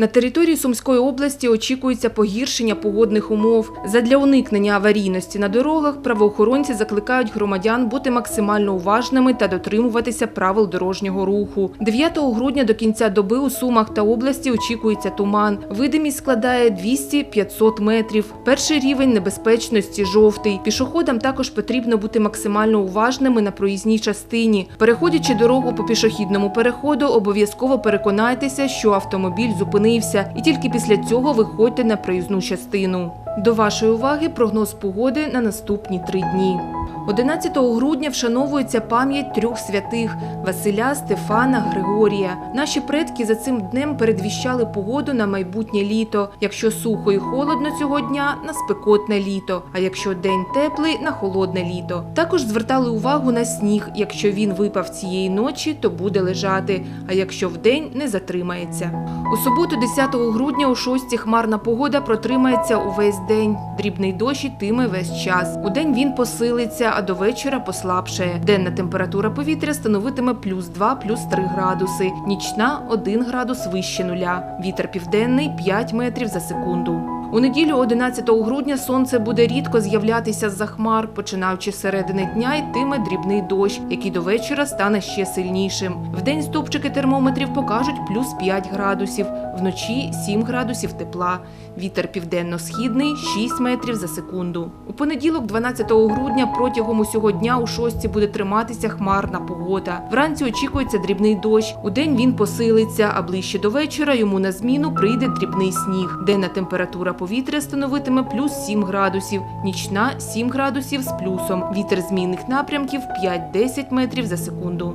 На території Сумської області очікується погіршення погодних умов. Задля уникнення аварійності на дорогах правоохоронці закликають громадян бути максимально уважними та дотримуватися правил дорожнього руху. 9 грудня до кінця доби у Сумах та області очікується туман. Видимість складає 200-500 метрів. Перший рівень небезпечності жовтий. Пішоходам також потрібно бути максимально уважними на проїзній частині. Переходячи дорогу по пішохідному переходу, обов'язково переконайтеся, що автомобіль зупинився, і тільки після цього виходьте на проїзну частину. До вашої уваги прогноз погоди на наступні три дні. 11 грудня вшановується пам'ять трьох святих Василя, Стефана, Григорія. Наші предки за цим днем передвіщали погоду на майбутнє літо. Якщо сухо і холодно цього дня на спекотне літо. А якщо день теплий на холодне літо. Також звертали увагу на сніг. Якщо він випав цієї ночі, то буде лежати. А якщо вдень не затримається. У суботу, 10 грудня, о 6 хмарна погода протримається увесь день. Дрібний дощ тиме весь час. У день він посилиться, а до вечора послабшає. Денна температура повітря становитиме плюс 2, плюс 3 градуси. Нічна 1 градус вище нуля. Вітер південний 5 метрів за секунду. У неділю 11 грудня сонце буде рідко з'являтися з-за хмар. Починаючи з середини дня йтиме дрібний дощ, який до вечора стане ще сильнішим. Вдень стопчики термометрів покажуть плюс 5 градусів, вночі 7 градусів тепла. Вітер південно-східний 6 метрів за секунду. У понеділок, 12 грудня, протягом усього дня у шостці буде триматися хмарна погода. Вранці очікується дрібний дощ. Удень він посилиться, а ближче до вечора йому на зміну прийде дрібний сніг. Денна температура повітря становитиме плюс 7 градусів, нічна 7 градусів з плюсом. Вітер змінних напрямків 5-10 метрів за секунду.